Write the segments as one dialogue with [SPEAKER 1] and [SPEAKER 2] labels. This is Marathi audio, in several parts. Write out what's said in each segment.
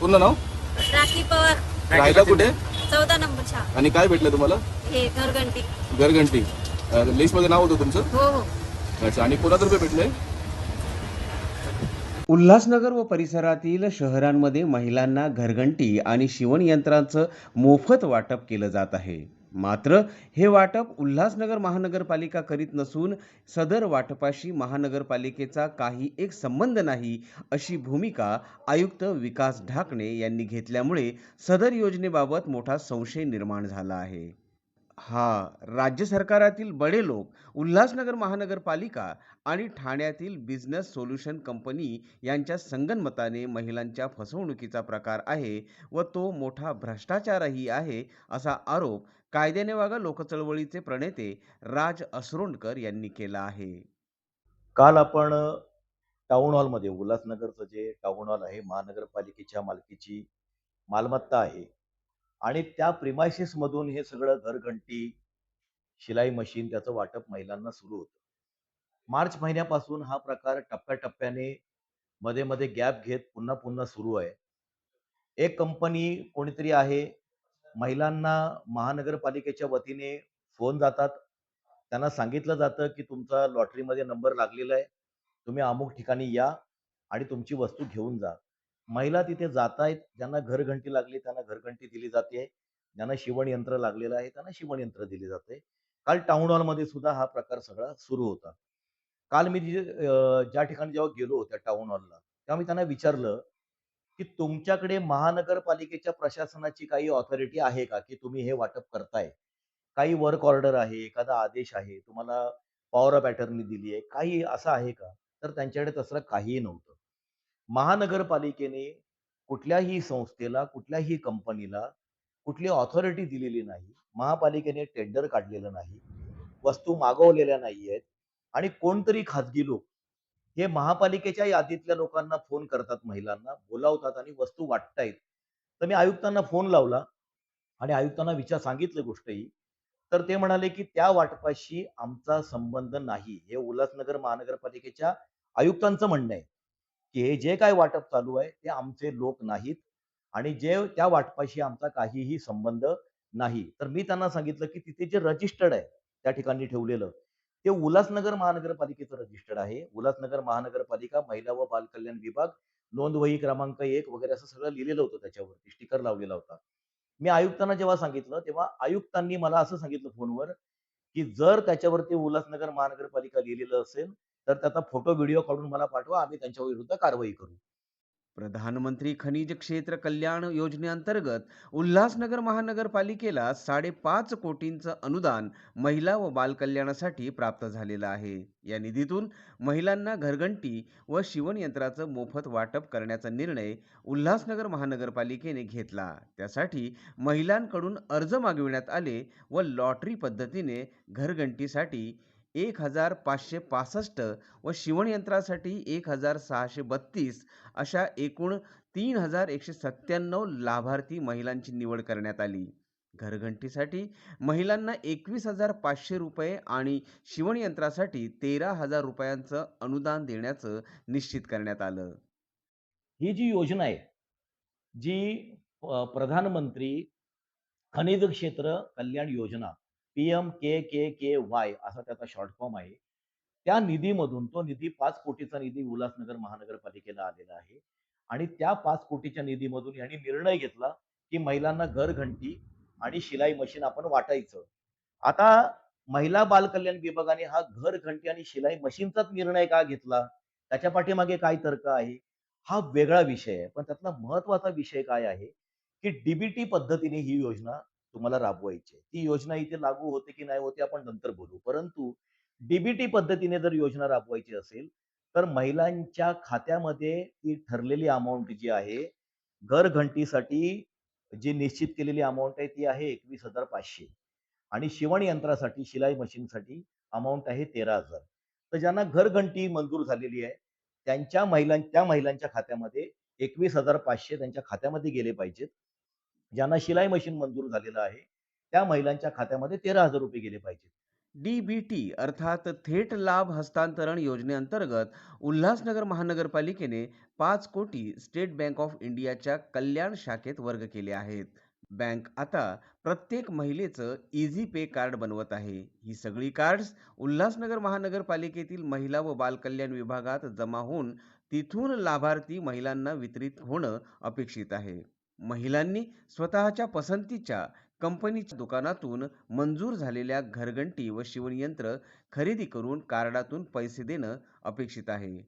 [SPEAKER 1] पूर्ण नाव?
[SPEAKER 2] राखी पवार.
[SPEAKER 1] राहायला कुठे?
[SPEAKER 2] चौदा नंबर शाळा.
[SPEAKER 1] आणि काय भेटलं तुम्हाला?
[SPEAKER 2] हे घरघंटी
[SPEAKER 1] घरघंटी लिस्टमध्ये नाव होतं तुमचं?
[SPEAKER 2] हो हो.
[SPEAKER 1] अच्छा आणि कोणातर्फे भेटले
[SPEAKER 3] उल्हासनगर व परिसरातील शहरांमध्ये महिलांना घरघंटी आणि शिवणयंत्रांचं मोफत वाटप केलं जात आहे. मात्र हे वाटप उल्हासनगर महानगरपालिका करीत नसून सदर वाटपाशी महानगरपालिकेचा काही एक संबंध नाही अशी भूमिका आयुक्त विकास ढाकणे यांनी घेतल्यामुळे सदर योजनेबाबत मोठा संशय निर्माण झाला आहे. हा राज्य सरकारातील बडे लोक उल्हासनगर महानगरपालिका आणि ठाण्यातील बिझनेस सोल्युशन कंपनी यांच्या संगनमताने महिलांच्या फसवणुकीचा प्रकार आहे व तो मोठा भ्रष्टाचारही आहे असा आरोप कायद्याने वागा लोकचळवळीचे प्रणेते राज असरोंडकर यांनी केला आहे.
[SPEAKER 4] काल आपण टाउन हॉलमध्ये उल्हासनगरचं जे टाउन हॉल आहे महानगरपालिकेच्या मालकीची मालमत्ता आहे. आणि त्या प्रिमायसिसमधून मधून हे सगळं घरघंटी शिलाई मशीन त्याचं वाटप महिलांना सुरू होतं. मार्च महिन्यापासून हा प्रकार टप्प्याटप्प्याने मध्ये मध्ये गॅप घेत पुन्हा पुन्हा सुरू आहे. एक कंपनी कोणीतरी आहे महिलांना महानगरपालिकेच्या वतीने फोन जातात. त्यांना सांगितलं जातं की तुमचा लॉटरीमध्ये नंबर लागलेला आहे. तुम्ही अमुक ठिकाणी या आणि तुमची वस्तू घेऊन जा. महिला तिथे जात आहेत ज्यांना घरघंटी लागली त्यांना घरघंटी दिली जाते. ज्यांना शिवणयंत्र लागलेलं आहे त्यांना शिवणयंत्र दिले जाते. काल टाउन हॉलमध्ये सुद्धा हा प्रकार सगळा सुरू होता. काल मी ज्या ठिकाणी जेव्हा गेलो त्या टाउन हॉलला तेव्हा मी त्यांना विचारलं की तुमच्याकडे महानगरपालिकेच्या प्रशासनाची काही ऑथॉरिटी आहे का? की तुम्ही हे वाटप करताय? काही वर्क ऑर्डर आहे एखादा आदेश आहे तुम्हाला पॉवर ऑफ अटर्नी दिली आहे काही असं आहे का? तर त्यांच्याकडे तसं काहीही नव्हतं. महानगरपालिकेने कुठल्याही संस्थेला कुठल्याही कंपनीला कुठली ऑथॉरिटी दिलेली नाही महापालिकेने टेंडर काढलेलं नाही वस्तू मागवलेल्या नाही आहेत आणि कोणतरी खाजगी लोक हे महापालिकेच्या यादीतल्या लोकांना फोन करतात महिलांना बोलावतात आणि वस्तू वाटतायत. तर मी आयुक्तांना फोन लावला आणि आयुक्तांना विचार सांगितलं गोष्ट ही तर ते म्हणाले की त्या वाटपाशी आमचा संबंध नाही. हे उल्हासनगर महानगरपालिकेच्या आयुक्तांचं म्हणणं आहे. की हे जे काय वाटप चालू आहे ते आमचे लोक नाहीत आणि जे त्या वाटपाशी आमचा काहीही संबंध नाही. तर मी त्यांना सांगितलं की तिथे जे रजिस्टर्ड आहे त्या ठिकाणी ठेवलेलं ते उल्हासनगर महानगरपालिकेचं रजिस्टर्ड आहे. उल्हासनगर महानगरपालिका महिला व बालकल्याण विभाग नोंदवही क्रमांक एक वगैरे असं सगळं लिहिलेलं होतं त्याच्यावरती स्टिकर लावलेला होता. मी आयुक्तांना जेव्हा सांगितलं तेव्हा आयुक्तांनी मला असं सांगितलं फोनवर की जर त्याच्यावरती उल्हासनगर महानगरपालिका लिहिलेलं असेल तर त्याचा फोटो व्हिडिओ काढून मला पाठवा आम्ही त्यांच्या विरुद्ध कारवाई करू.
[SPEAKER 3] प्रधानमंत्री खनिज क्षेत्र कल्याण योजनेअंतर्गत उल्हासनगर महानगरपालिकेला साडेपाच कोटींचं अनुदान महिला व बालकल्याणासाठी प्राप्त झालेलं आहे. या निधीतून महिलांना घरघंटी व शिवणयंत्राचं मोफत वाटप करण्याचा निर्णय उल्हासनगर महानगरपालिकेने घेतला. त्यासाठी महिलांकडून अर्ज मागविण्यात आले व लॉटरी पद्धतीने घरघंटीसाठी एक हजार पाचशे पासष्ट व शिवणयंत्रासाठी एक हजार सहाशे बत्तीस अशा एकूण तीन हजार एकशे सत्त्याण्णव लाभार्थी महिलांची निवड करण्यात आली. घरघंटीसाठी महिलांना एकवीस हजार पाचशे रुपये आणि शिवणयंत्रासाठी तेरा हजार रुपयांचं अनुदान देण्याचं निश्चित करण्यात आलं.
[SPEAKER 4] ही जी योजना आहे जी प्रधानमंत्री खनिज क्षेत्र कल्याण योजना P M K K K Y असा त्याचा शॉर्ट फॉर्म आहे. त्या निधीमधून तो निधी पाच कोटीचा निधी उल्हासनगर महानगरपालिकेला आलेला आहे. आणि त्या पाच कोटीच्या निधीमधून यांनी निर्णय घेतला की महिलांना घर घंटी आणि शिलाई मशीन आपण वाटायचं. आता महिला बालकल्याण विभागाने हा घर घंटी आणि शिलाई मशीनचाच निर्णय का घेतला? त्याच्या पाठीमागे काय तर्क आहे? हा वेगळा विषय आहे. पण त्यातला महत्त्वाचा विषय काय आहे? की डीबीटी पद्धतीने ही योजना तुम्हाला राबवायची ती योजना इथे लागू होते की नाही होते आपण नंतर बोलू. परंतु डीबीटी पद्धतीने जर योजना राबवायची असेल तर महिलांच्या खात्यामध्ये ती ठरलेली अमाऊंट जी आहे घर घंटीसाठी जी निश्चित केलेली अमाऊंट आहे ती आहे एकवीस हजार पाचशे. आणि शिवण यंत्रासाठी शिलाई मशीनसाठी अमाऊंट आहे तेरा हजार. तर ज्यांना घरघंटी मंजूर झालेली आहे त्यांच्या महिलां त्या महिलांच्या खात्यामध्ये एकवीस हजार पाचशे त्यांच्या खात्यामध्ये गेले पाहिजेत. ज्यांना शिलाई मशीन मंजूर झालेलं आहे त्या महिलांच्या खात्यामध्ये तेरा हजार रुपये गेले पाहिजेत.
[SPEAKER 3] डीबीटी अर्थात थेट लाभ हस्तांतरण योजनेअंतर्गत उल्हासनगर महानगरपालिकेने पाच कोटी स्टेट बँक ऑफ इंडियाच्या कल्याण शाखेत वर्ग केले आहेत. बँक आता प्रत्येक महिलेचं इझी पे कार्ड बनवत आहे. ही सगळी कार्ड्स उल्हासनगर महानगरपालिकेतील महिला व बालकल्याण विभागात जमा होऊन तिथून लाभार्थी महिलांना वितरित होणं अपेक्षित आहे. महिलांनी स्वतःच्या पसंतीच्या कंपनीच्या दुकानातून मंजूर झालेल्या घरघंटी व शिवणयंत्र खरेदी करून कार्डातून पैसे देणं अपेक्षित आहे.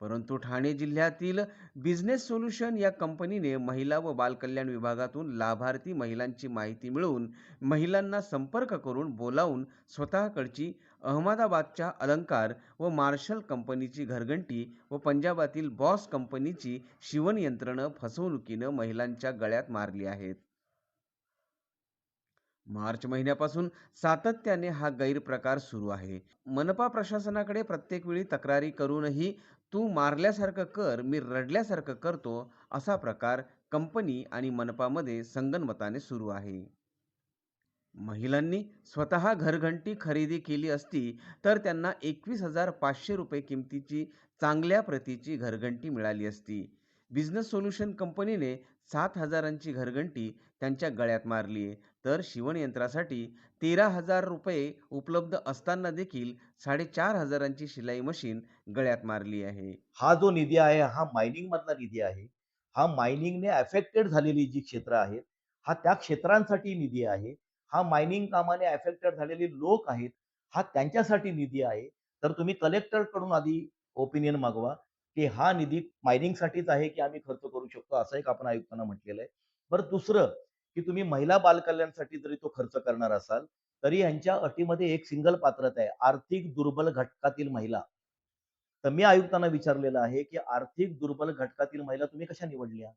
[SPEAKER 3] परंतु ठाणे जिल्ह्यातील बिझनेस सोल्युशन या कंपनीने महिला व बालकल्याण विभागातून लाभार्थी महिलांची माहिती मिळवून महिलांना संपर्क करून बोलावून स्वतःकडची अहमदाबादच्या अलंकार व मार्शल कंपनीची घरघंटी व पंजाबातील बॉस कंपनीची शिवणयंत्रणं फसवणुकीनं महिलांच्या गळ्यात मारली आहेत. मार्च महिन्यापासून सातत्याने हा गैरप्रकार सुरू आहे. मनपा प्रशासनाकडे प्रत्येक वेळी तक्रारी करूनही तू मारल्यासारखं कर मी रडल्यासारखं करतो असा प्रकार कंपनी आणि मनपामध्ये संगनमताने सुरू आहे. महिलांनी स्वतः घरघंटी खरेदी केली असती तर त्यांना एकवीस हजार पाचशे रुपये किमतीची चांगल्या प्रतीची घरघंटी मिळाली असती. बिझनेस सोल्युशन कंपनीने सात हजारांची घरघंटी त्यांच्या गळ्यात मारली आहे. तर शिवणयंत्रासाठी तेरा हजार रुपये उपलब्ध असताना देखील साडेचार हजारांची शिलाई मशीन गळ्यात मारली आहे.
[SPEAKER 4] हा जो निधी आहे हा मायनिंग मधला निधी आहे. हा मायनिंगने अफेक्टेड झालेली जी क्षेत्र आहेत हा त्या क्षेत्रांसाठी निधी आहे. हा मायनिंग कामाने अफेक्टेड झालेले लोक आहेत हा त्यांच्यासाठी निधी आहे. तर तुम्ही कलेक्टरकडून आधी ओपिनियन मागवा की हा निधी मायनिंगसाठीच आहे की आम्ही खर्च करू शकतो असं एक आपण आयुक्तांना म्हटलेलं आहे. बरं दुसरं की तुम्ही महिला बालकल्याणसाठी जरी तो खर्च करणार असाल तरी यांच्या अटीमध्ये एक सिंगल पात्रता आहे आर्थिक दुर्बल घटकातील महिला. तर मी आयुक्तांना विचारलेलं आहे की आर्थिक दुर्बल घटकातील महिला तुम्ही कशा निवडल्या?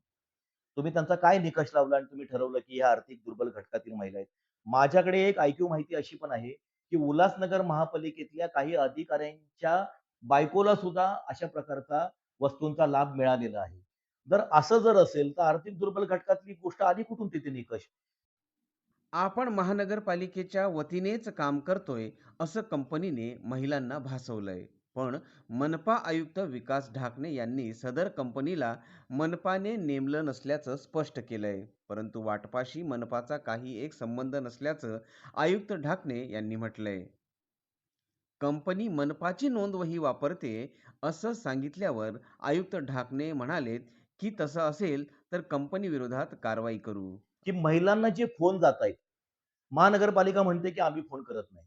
[SPEAKER 4] तुम्ही त्यांचा काय निकष लावला आणि तुम्ही ठरवलं की ह्या आर्थिक दुर्बल घटकातील महिला आहेत? माझ्याकडे एक ऐक्यू माहिती अशी पण आहे की उल्हासनगर महापालिकेतल्या काही अधिकाऱ्यांच्या बायकोला सुद्धा अशा प्रकारचा वस्तूंचा लाभ मिळालेला आहे. जर असं जर असेल तर आर्थिक दुर्बल घटकातली गोष्ट आधी कुठून तिथे निकष?
[SPEAKER 3] आपण महानगरपालिकेच्या वतीनेच काम करतोय असं कंपनीने महिलांना भासवलंय. पण मनपा आयुक्त विकास ढाकणे यांनी सदर कंपनीला मनपाने नेमलं नसल्याचं स्पष्ट केलंय. परंतु वाटपाशी मनपाचा काही एक संबंध नसल्याचं आयुक्त ढाकणे यांनी म्हटलंय. कंपनी मनपाची नोंदवही वापरते असं सांगितल्यावर आयुक्त ढाकणे म्हणालेत की तसं असेल तर कंपनी विरोधात कारवाई करू.
[SPEAKER 4] की महिलांना जे फोन जात आहेत महानगरपालिका म्हणते की आम्ही फोन करत नाही.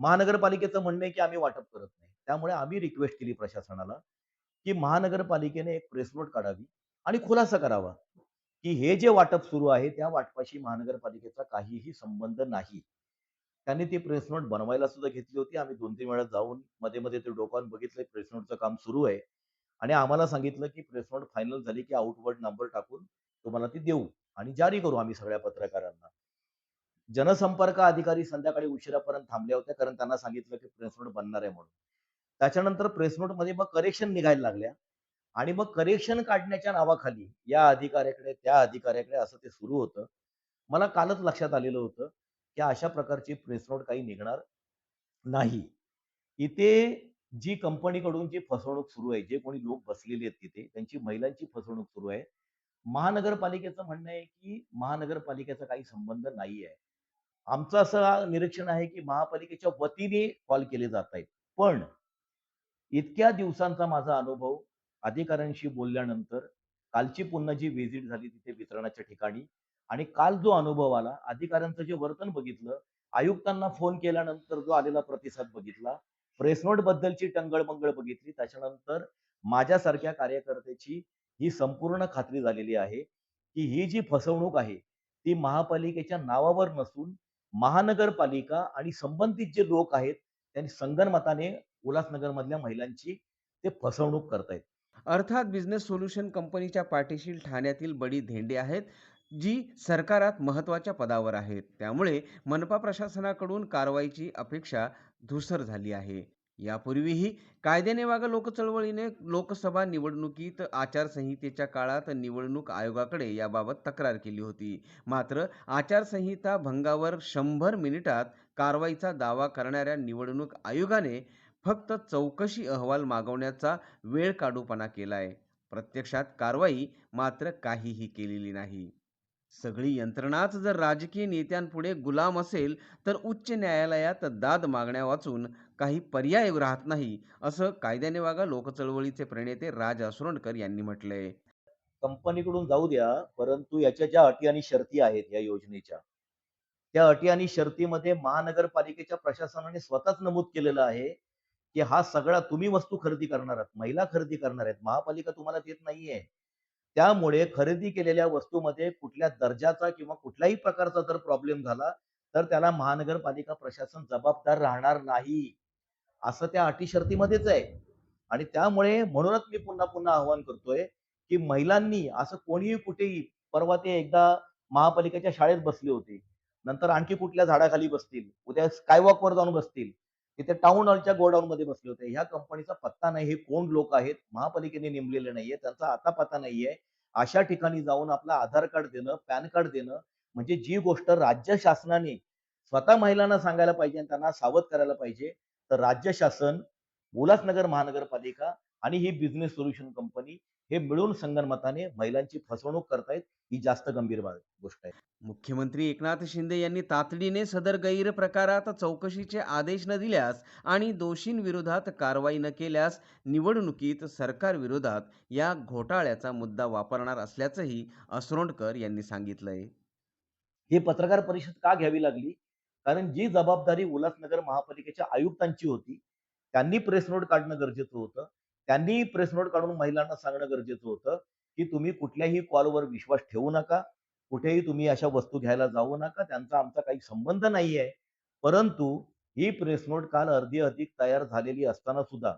[SPEAKER 4] महानगरपालिकेचं म्हणणं आहे की आम्ही वाटप करत नाही. त्यामुळे आम्ही रिक्वेस्ट केली प्रशासनाला की महानगरपालिकेने एक प्रेस नोट काढावी आणि खुलासा करावा की हे जे वाटप सुरू आहे त्या वाटपाशी महानगरपालिकेचा काहीही संबंध नाही. त्यांनी ती प्रेस नोट बनवायला सुद्धा घेतली होती. आम्ही दोन तीन वेळा जाऊन मध्ये मध्ये ते डोकावून बघितलं प्रेस नोटचं काम सुरू आहे. आणि आम्हाला सांगितलं की प्रेस नोट फायनल झाली की आउटवर्ड नंबर टाकून तुम्हाला ती देऊ आणि जारी करू आम्ही सगळ्या पत्रकारांना. जनसंपर्क अधिकारी संध्याकाळी उशिरापर्यंत थांबले होते कारण त्यांना सांगितलं की प्रेस नोट बनणार आहे म्हणून. त्याच्यानंतर प्रेस नोटमध्ये मग करेक्शन निघायला लागल्या. आणि मग करेक्शन काढण्याच्या नावाखाली या अधिकाऱ्याकडे त्या अधिकाऱ्याकडे असं ते सुरू होतं. मला कालच लक्षात आलेलं होतं की अशा प्रकारची प्रेस नोट काही निघणार नाही. इथे जी कंपनीकडून जी फसवणूक सुरू आहे जे कोणी लोक बसलेले आहेत तिथे त्यांची महिलांची फसवणूक सुरू आहे. महानगरपालिकेचं म्हणणं आहे की महानगरपालिकेचा काही संबंध नाही आहे आमचं असं निरीक्षण आहे की महापालिकेच्या वतीने कॉल केले जात आहेत. पण इतक्या दिवसांचा माझा अनुभव अधिकाऱ्यांशी बोलल्यानंतर कालची पुन्हा जी व्हिजिट झाली तिथे वितरणाच्या ठिकाणी आणि काल जो अनुभव आला अधिकाऱ्यांचं जे वर्तन बघितलं आयुक्तांना फोन केल्यानंतर जो आलेला प्रतिसाद बघितला प्रेस नोट बद्दलची टंगळमंगळ बघितली त्याच्यानंतर माझ्यासारख्या कार्यकर्त्याची ही संपूर्ण खात्री झालेली आहे की ही जी फसवणूक आहे ती महापालिकेच्या नावावर नसून महानगरपालिका आणि संबंधित जे लोक आहेत त्यांनी संगणमताने उल्हासनगरमधल्या महिलांची ते फसवणूक करतायत.
[SPEAKER 3] अर्थात बिझनेस सोल्युशन कंपनीच्या पाठीशी ठाण्यातील बडी धेंडे आहेत जी सरकारात महत्त्वाच्या पदावर आहेत. त्यामुळे मनपा प्रशासनाकडून कारवाईची अपेक्षा धुसर झाली आहे. यापूर्वीही कायद्याने वागा लोकचळवळीने लोकसभा निवडणुकीत आचारसंहितेच्या काळात निवडणूक आयोगाकडे याबाबत तक्रार केली होती. मात्र आचारसंहिता भंगावर शंभर मिनिटात कारवाईचा दावा करणाऱ्या निवडणूक आयोगाने फक्त चौकशी अहवाल मागवण्याचा वेळ काढूपणा केलाय. प्रत्यक्षात कारवाई मात्र काहीही केलेली नाही. सगळी यंत्रणाच जर राजकीय नेत्यांपुढे गुलाम असेल तर उच्च न्यायालयात दाद मागण्या वाचून काही पर्याय राहत नाही असं कायद्याने वागा लोकचळवळीचे प्रणेते राज असुरणकर यांनी म्हटलंय.
[SPEAKER 4] कंपनीकडून जाऊ द्या परंतु याच्या ज्या अटी आणि शर्ती आहेत या योजनेच्या त्या अटी आणि शर्तीमध्ये महानगरपालिकेच्या प्रशासनाने स्वतःच नमूद केलेलं आहे की हा सगळा तुम्ही वस्तू खरेदी करणार आहात महिला खरेदी करणार आहेत महापालिका तुम्हाला देत नाहीये. त्यामुळे खरेदी केलेल्या वस्तूमध्ये कुठल्या दर्जाचा किंवा कुठल्याही प्रकारचा जर प्रॉब्लेम झाला तर त्याला महानगरपालिका प्रशासन जबाबदार राहणार नाही. असं त्या अटी शर्तीमध्येच आहे. आणि त्यामुळे म्हणूनच मी पुन्हा पुन्हा आवाहन करतोय की महिलांनी असं कोणीही कुठेही परवा ते एकदा महापालिकेच्या शाळेत बसले होते. नंतर आणखी कुठल्या झाडाखाली बसतील? उद्या स्कायवॉकवर जाऊन बसतील. तिथे टाउन हॉलच्या गोडाऊन मध्ये बसले होते. ह्या कंपनीचा पत्ता नाही. हे कोण लोक आहेत? महापालिकेने नेमलेले नाहीये. त्यांचा आता पत्ता नाहीये. अशा ठिकाणी जाऊन आपलं आधार कार्ड देणं पॅन कार्ड देणं म्हणजे जी गोष्ट राज्य शासनाने स्वतः महिलांना सांगायला पाहिजे आणि त्यांना सावध करायला पाहिजे तर राज्य शासन उल्हासनगर महानगरपालिका आणि ही बिझनेस सोल्युशन कंपनी हे मिळून संगनमताने महिलांची फसवणूक करतायत ही जास्त गंभीर गोष्ट आहे.
[SPEAKER 3] मुख्यमंत्री एकनाथ शिंदे यांनी तातडीने सदर गैरप्रकारात चौकशीचे आदेश न दिल्यास आणि दोषींविरोधात कारवाई न केल्यास निवडणुकीत सरकारविरोधात या घोटाळ्याचा मुद्दा वापरणार असल्याचंही असरोणकर यांनी सांगितलंय.
[SPEAKER 4] ही पत्रकार परिषद का घ्यावी लागली? कारण जी जबाबदारी उल्हासनगर महापालिकेच्या आयुक्तांची होती त्यांनी प्रेस नोट काढणं गरजेचं होतं. त्यांनी प्रेस नोट काढून महिलांना सांगणं गरजेचं होतं की तुम्ही कुठल्याही कॉलवर विश्वास ठेवू नका कुठेही तुम्ही अशा वस्तू घ्यायला जाऊ नका त्यांचा आमचा काही संबंध नाही आहे परंतु ही प्रेस नोट काल अर्धी अधिक तयार झालेली असताना सुद्धा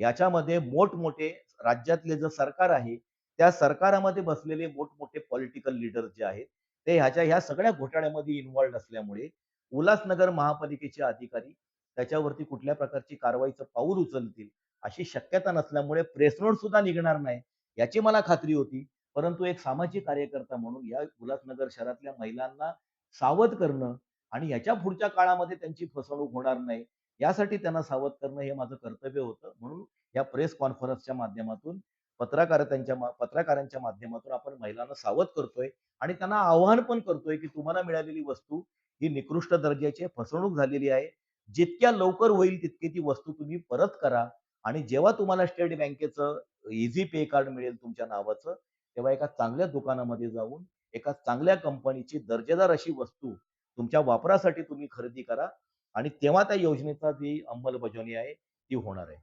[SPEAKER 4] याच्यामध्ये मोठमोठे राज्यातले जे सरकार आहे त्या सरकारामध्ये बसलेले मोठमोठे पॉलिटिकल लीडर जे आहेत ते ह्याच्या ह्या सगळ्या घोटाळ्यामध्ये इन्व्हॉल्ड असल्यामुळे उल्हासनगर महापालिकेचे अधिकारी त्याच्यावरती कुठल्या प्रकारची कारवाईचं पाऊल उचलतील अशी शक्यता नसल्यामुळे प्रेस नोट सुद्धा निघणार नाही याची मला खात्री होती. परंतु एक सामाजिक कार्यकर्ता म्हणून या उल्हासनगर शहरातल्या महिलांना सावध करणं आणि याच्या पुढच्या काळामध्ये त्यांची फसवणूक होणार नाही यासाठी त्यांना सावध करणं हे माझं कर्तव्य होतं. म्हणून या प्रेस कॉन्फरन्सच्या माध्यमातून पत्रकारांच्या त्यांच्या पत्रकारांच्या माध्यमातून आपण महिलांना सावध करतोय आणि त्यांना आव्हान पण करतोय की तुम्हाला मिळालेली वस्तू ही निकृष्ट दर्जाची फसवणूक झालेली आहे. जितक्या लवकर होईल तितकी ती वस्तू तुम्ही परत करा. आणि जेव्हा तुम्हाला स्टेट बँकेचं इझी पे कार्ड मिळेल तुमच्या नावाचं तेव्हा एका चांगल्या दुकानामध्ये जाऊन एका चांगल्या कंपनीची दर्जेदार अशी वस्तू तुमच्या वापरासाठी तुम्ही खरेदी करा आणि तेव्हा त्या योजनेचा जी अंमलबजावणी आहे ती होणार आहे.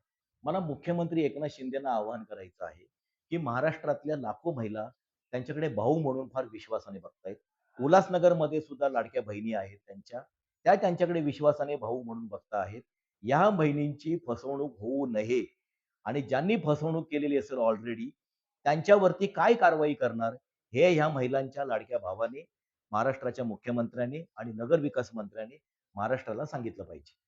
[SPEAKER 4] मला मुख्यमंत्री एकनाथ शिंदेना आवाहन करायचं आहे की महाराष्ट्रातल्या लाखो महिला त्यांच्याकडे भाऊ म्हणून फार विश्वासाने बघतायत. उल्हासनगरमध्ये सुद्धा लाडक्या बहिणी आहेत त्यांच्या. त्या त्यांच्याकडे विश्वासाने भाऊ म्हणून बघता आहेत या बहिणींची फसवणूक होऊ नये. आणि ज्यांनी फसवणूक केलेली असेल ऑलरेडी त्यांच्यावरती काय कारवाई करणार? हे ह्या महिलांच्या लाडक्या भावाने महाराष्ट्राच्या मुख्यमंत्र्यांनी आणि नगर विकास मंत्र्यांनी महाराष्ट्राला सांगितलं पाहिजे.